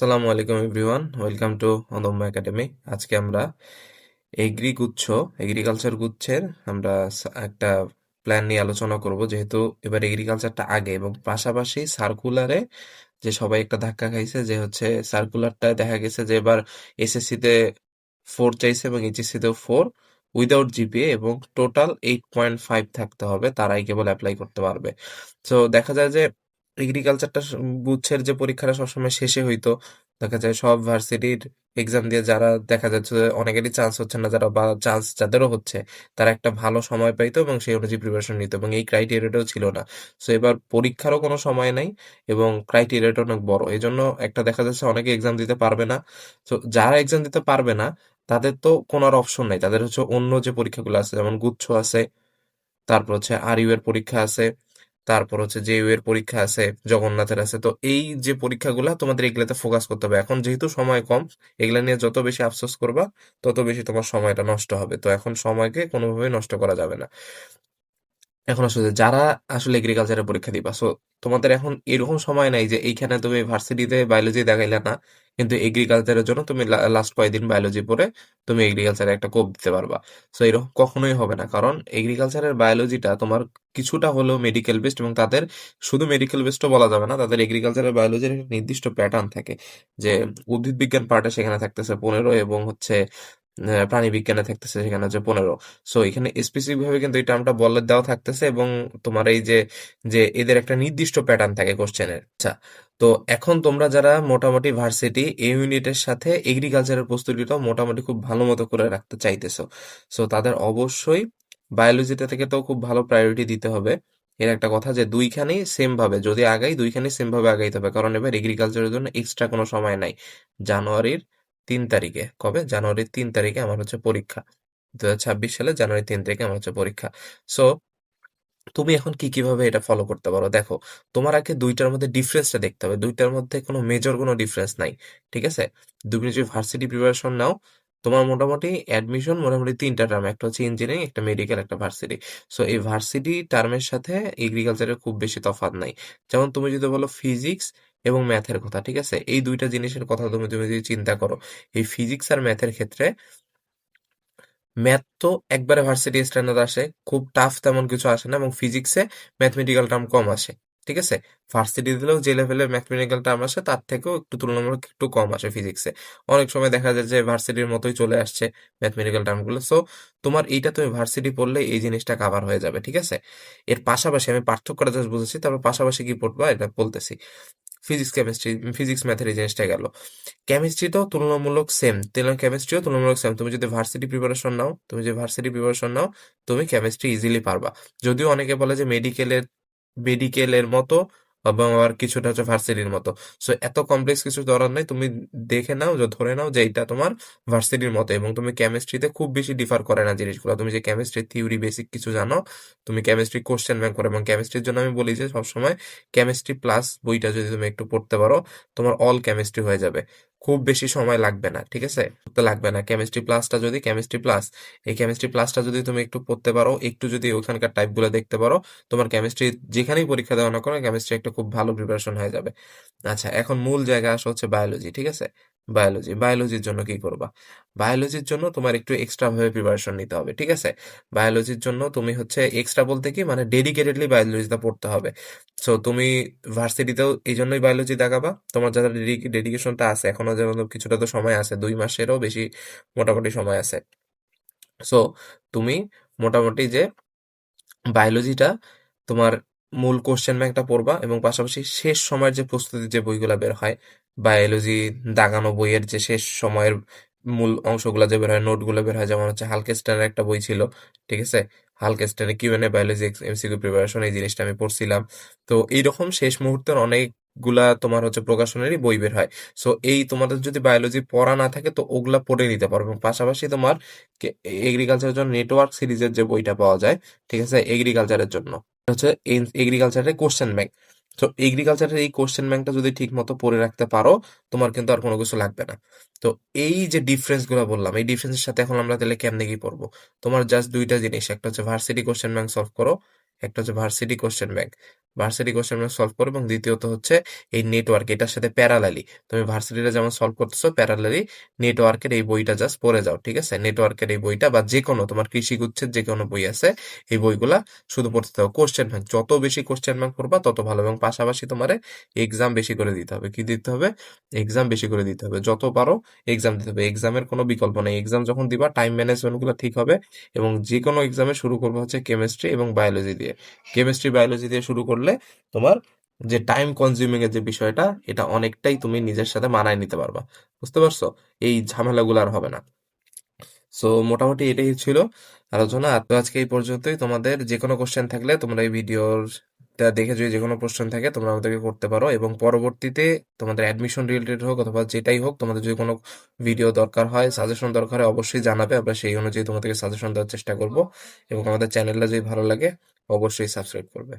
আসসালামু আলাইকুম everyone, welcome to Odommo academy. আজকে আমরা এগ্রি গুচ্ছ এগ্রিকালচার গুচ্ছের আমরা একটা প্ল্যান নিয়ে আলোচনা করব, যেহেতু এবার এগ্রিকালচারটা আগে এবং পাশাপাশি সার্কুলারে যে সবাই একটা ধাক্কা খাইছে যে হচ্ছে সার্কুলারটা দেখা গেছে যে এবার এসএসসি তে ফোর চাইছে এবং এইচএসসি তেও ফোর উইদাউট জিপিএ এবং টোটাল এইট পয়েন্ট ফাইভ থাকতে হবে, তারাই কেবল অ্যাপ্লাই করতে পারবে। তো দেখা যায় যে এগ্রিকালচারটা গুচ্ছের যে পরীক্ষাটা সবসময় শেষে হইতো, দেখা যায় সব ভার্সিটির এক্সাম দিয়ে যারা দেখা যাচ্ছে অনেকেরই চান্স হচ্ছে না, যারা বা চান্স যাদেরও হচ্ছে, তারা একটা ভালো সময় পাইতো এবং সেই অনুযায়ী প্রিপারেশন নিত এবং এই ক্রাইটেরিয়াটাও ছিল না। সো এবার পরীক্ষারও কোনো সময় নাই এবং ক্রাইটেরিয়াটা অনেক বড়। এই জন্য একটা দেখা যাচ্ছে অনেকে এক্সাম দিতে পারবে না। তো যারা এক্সাম দিতে পারবে না, তাদের তো কোনো আর অপশন নাই। তাদের হচ্ছে অন্য যে পরীক্ষাগুলো আছে, যেমন গুচ্ছ আছে, তারপর হচ্ছে আর ইউ এর পরীক্ষা আছে তারপর হচ্ছে যে এর পরীক্ষা আছে, জগন্নাথের আছে, তো এই যে পরীক্ষাগুলা তোমাদের এগুলাতে ফোকাস করতে হবে। এখন যেহেতু সময় কম, এগুলা নিয়ে যত বেশি আফসোস করবা, তত বেশি তোমার সময়টা নষ্ট হবে। তো এখন সময়কে কোনোভাবে নষ্ট করা যাবে না। এখন আসলে যারা আসলে এগ্রিকালচারের পরীক্ষা দিবা সো তোমাদের এখন এরকম সময় নাই যে এইখানে তুমি ভার্সিটিতে বায়োলজি দেখাইলে না কিন্তু এগ্রিকালচারের জন্য তুমি লাস্ট কয়েকদিন বায়োলজি পড়ে তুমি এগ্রিকালচারে একটা কোপ দিতে পারবা। সো এরকম কখনোই হবে না। কারণ এগ্রিকালচারের বায়োলজিটা তোমার কিছুটা হলেও মেডিকেল বেসড এবং তাদের শুধু মেডিকেল বেসডও বলা যাবে না, তাদের এগ্রিকালচারের বায়োলজির একটা নির্দিষ্ট প্যাটার্ন থাকে। যে উদ্ভিদ বিজ্ঞান পার্টে সেখানে থাকতেছে পনেরো এবং হচ্ছে আহ, প্রাণী বিজ্ঞানে থাকতেছে সেখানে হচ্ছে পনেরো। সো এখানে স্পেসিফিক ভাবে কিন্তু এই টার্মটা বলে দেওয়া থাকতেছে এবং তোমার এই যে যে এদের একটা নির্দিষ্ট প্যাটার্ন থাকে কোশ্চেনের আচ্ছা তো এখন তোমরা যারা মোটামুটি ভার্সিটি এই ইউনিটের সাথে এগ্রিকালচারের প্রস্তুতিটাও মোটামুটি খুব ভালো মতো করে রাখতে চাইতেছো। সো তাদের অবশ্যই বায়োলজিটা থেকে তো খুব ভালো প্রায়োরিটি দিতে হবে। এর একটা কথা যে দুইখানেই সেম ভাবে যদি আগাই দুইখানেই সেম ভাবে আগাইতে হবে। কারণ এবার এগ্রিকালচারের জন্য এক্সট্রা কোনো সময় নাই। জানুয়ারির তিন তারিখে। কবে? জানুয়ারির তিন তারিখে আমার হচ্ছে পরীক্ষা। দু ছাব্বিশ সালে জানুয়ারি তিন তারিখে আমার হচ্ছে পরীক্ষা। সো তুমি এখন কি কীভাবে এটা ফলো করতে পারো? দেখো, তোমার আগে দুইটার মধ্যে ডিফারেন্সটা দেখতে হবে। দুইটার মধ্যে কোনো মেজর কোনো ডিফারেন্স নাই। ঠিক আছে? তুমি যদি ভার্সিটি প্রিপারেশন নাও তোমার মোটামুটি অ্যাডমিশন মোটামুটি তিনটা টার্ম একটা হচ্ছে ইঞ্জিনিয়ারিং একটা মেডিকেল একটা ভার্সিটি সো এই ভার্সিটি টার্মের সাথে এগ্রিকালচারের খুব বেশি তফাৎ নাই। যেমন তুমি যদি বলো ফিজিক্স এবং ম্যাথের কথা, ঠিক আছে? এই দুইটা জিনিসের কথা তুমি তুমি যদি চিন্তা করো, এই ফিজিক্স আর ম্যাথের ক্ষেত্রে ম্যাথ তো একবারে ভার্সিটি স্ট্যান্ডার্ড আসে, খুব টাফ তেমন কিছু আসে না এবং ফিজিক্সে ম্যাথমেটিক্যাল টার্ম কম আসে। ঠিক আছে? ভার্সিটি দিলেও যে লেভেলের ম্যাথমেটিক্যাল টার্ম আসে, তার থেকেও একটু তুলনামূলক একটু কম আসে ফিজিক্সে অনেক সময় দেখা যায় যে ভার্সিটির মতোই চলে আসছে ম্যাথমেটিক্যাল টার্মগুলো সো তোমার এইটা তুমি ভার্সিটি পড়লে এই জিনিসটা কাভার হয়ে যাবে, ঠিক আছে? এর পাশাপাশি আমি পার্থক্যটা জাস্ট বুঝেছি, তারপর পাশাপাশি কি পড়বা? এটা বলতেছি। ফিজিক্স কেমিস্ট্রি ফিজিক্স ম্যাথের এই জিনিসটা গেল। কেমিস্ট্রিটাও তুলনামূলক সেম তেলের কেমিস্ট্রিও তুলনামূলক সেম তুমি যদি ভার্সিটি প্রিপারেশন নাও, তুমি যদি ভার্সিটি প্রিপারেশন নাও, তুমি কেমিস্ট্রি ইজিলি পারবা। যদিও অনেকে বলে যে মেডিকেলের মেডিকেলের মতো এবং আবার কিছুটা হচ্ছে ভার্সিটির মতো। সো এত কমপ্লেক্স কিছু ধরার নাই। তুমি দেখে নাও, যে, ধরে নাও যে এটা তোমার ভার্সিটির মতো এবং তুমি কেমিস্ট্রিতে খুব বেশি ডিফার করে না জিনিসগুলো। তুমি যে কেমিস্ট্রি থিওরি বেসিক কিছু জানো, তুমি কেমিস্ট্রি কোশ্চেন ব্যাংক করো এবং কেমিস্ট্রির জন্য আমি বলি যে সবসময় কেমিস্ট্রি প্লাস বইটা যদি তুমি একটু পড়তে পারো, তোমার অল কেমিস্ট্রি হয়ে যাবে। খুব বেশি সময় লাগবে না, ঠিক আছে? পড়তে লাগবে না। কেমিস্ট্রি প্লাসটা যদি কেমিস্ট্রি প্লাস এই কেমিস্ট্রি প্লাসটা যদি তুমি একটু পড়তে পারো, একটু যদি ওখানকার টাইপগুলো দেখতে পারো, তোমার কেমিস্ট্রি যেখানেই পরীক্ষা দেওয়া না করো কেমিস্ট্রি একটা খুব ভালো প্রিপারেশন হয়ে যাবে। আচ্ছা এখন মূল জায়গা আসা হচ্ছে বায়োলজি ঠিক আছে? বায়োলজি বায়োলজির জন্য কি করবা? বায়োলজির জন্য তোমার একটু এক্সট্রা ভাবে প্রিপারেশন নিতে হবে, ঠিক আছে? বায়োলজির জন্য তুমি হচ্ছে এক্সট্রা বলতে কি? মানে ডেডিকেটেডলি বায়োলজিটা পড়তে হবে। সো তুমি ভার্সিটিতেও এই জন্যই বায়োলজি দেখাবা। তোমার যারা ডেডিকেশনটা আছে, এখনও যেমন কিছুটা তো সময় আছে, দুই মাসেরও বেশি মোটামুটি সময় আছে। সো তুমি মোটামুটি যে বায়োলজিটা তোমার মূল কোশ্চেন ব্যাংকটা পড়বা এবং পাশাপাশি শেষ সময়ের যে প্রস্তুতি যে বইগুলা বের হয় বায়োলজি দাগানো বইয়ের যে শেষ সময়ের মূল অংশগুলো যে বের হয়, নোটগুলো বের হয়, যেমন হচ্ছে হালকেস্টারের একটা বই ছিল, ঠিক আছে? হালকেস্টারের Q N A biology MCQ preparation এই জিনিসটা আমি পড়ছিলাম। তো এইরকম শেষ মুহূর্তের অনেকগুলা তোমার হচ্ছে প্রকাশনেরই বই বের হয়। সো এই তোমাদের যদি বায়োলজি পড়া না থাকে, তো ওগুলা পড়ে নিতে পারবে এবং পাশাপাশি তোমার এগ্রিকালচারের জন্য নেটওয়ার্ক সিরিজের যে বইটা পাওয়া যায়, ঠিক আছে? এগ্রিকালচারের জন্য। হচ্ছে এগ্রিকালচারের কোশ্চেন ব্যাংক তো এগ্রিকালচারের এই কোশ্চেন ব্যাংকটা যদি ঠিক মতো পড়ে রাখতে পারো, তোমার কিন্তু আর কোনো কিছু লাগবে না। তো এই যে ডিফারেন্সগুলো বললাম, এই ডিফারেন্সের সাথে এখন আমরা তাহলে কেমনে কি পড়ব? তোমার জাস্ট দুইটা জিনিস, একটা হচ্ছে ভার্সিটি কোশ্চেন ব্যাংক সলভ করো একটা হচ্ছে varsity question bank varsity question bank solve করো এবং দ্বিতীয়ত হচ্ছে এই নেটওয়ার্ক এটার সাথে প্যারালালি তুমি ভার্সিটিটা যেমন সলভ করতেছো প্যারালালি নেটওয়ার্কের এই বইটা জাস্ট পড়ে যাও, ঠিক আছে? নেটওয়ার্কের এই বইটা বা যে কোনো তোমার কৃষি গুচ্ছের যে কোনো বই আছে, এই বইগুলা শুধু পড়তে হবে কোশ্চেন ব্যাংক যত বেশি কোশ্চেন ব্যাংক পড়বা, তত ভালো এবং পাশাপাশি তোমার এক্সাম বেশি করে দিতে হবে। কি দিতে হবে? এক্সাম বেশি করে দিতে হবে। যত পারো এক্সাম দিতে হবে। এক্সামের কোনো বিকল্প নেই। এক্সাম যখন দিবা টাইম ম্যানেজমেন্টগুলো ঠিক হবে এবং যে কোনো এক্সামে শুরু করব হচ্ছে কেমিস্ট্রি এবং বায়োলজি দিয়ে। কেমিস্ট্রি বায়োলজি দিয়ে শুরু করলে তোমার যে টাইম কনজিউমিং এর যে বিষয়টা, এটা অনেকটাই তুমি নিজের সাথে মানায় নিতে পারবা। বুঝতে পারছ? এই ঝামেলাগুলো আর হবে না। সো মোটামুটি এটাই ছিল আলোচনা। তো আজকে এই পর্যন্তই। তোমাদের যে কোনো কোশ্চেন থাকলে তোমরা এই ভিডিওর দেখে যদি যে কোনো প্রশ্ন থাকে, তোমরা আমাদেরকে করতে পারো। এবং পরবর্তীতে তোমাদের অ্যাডমিশন রিলেটেড হোক অথবা যেটাই হোক, তোমাদের যদি কোনো ভিডিও দরকার হয় সাজেশন দরকার হয়, অবশ্যই জানাবে। আমরা সেই অনুযায়ী তোমাদেরকে সাজেশন দেওয়ার চেষ্টা করব। এবং আমাদের চ্যানেলটা যদি ভালো লাগে অবশ্যই সাবস্ক্রাইব করবে।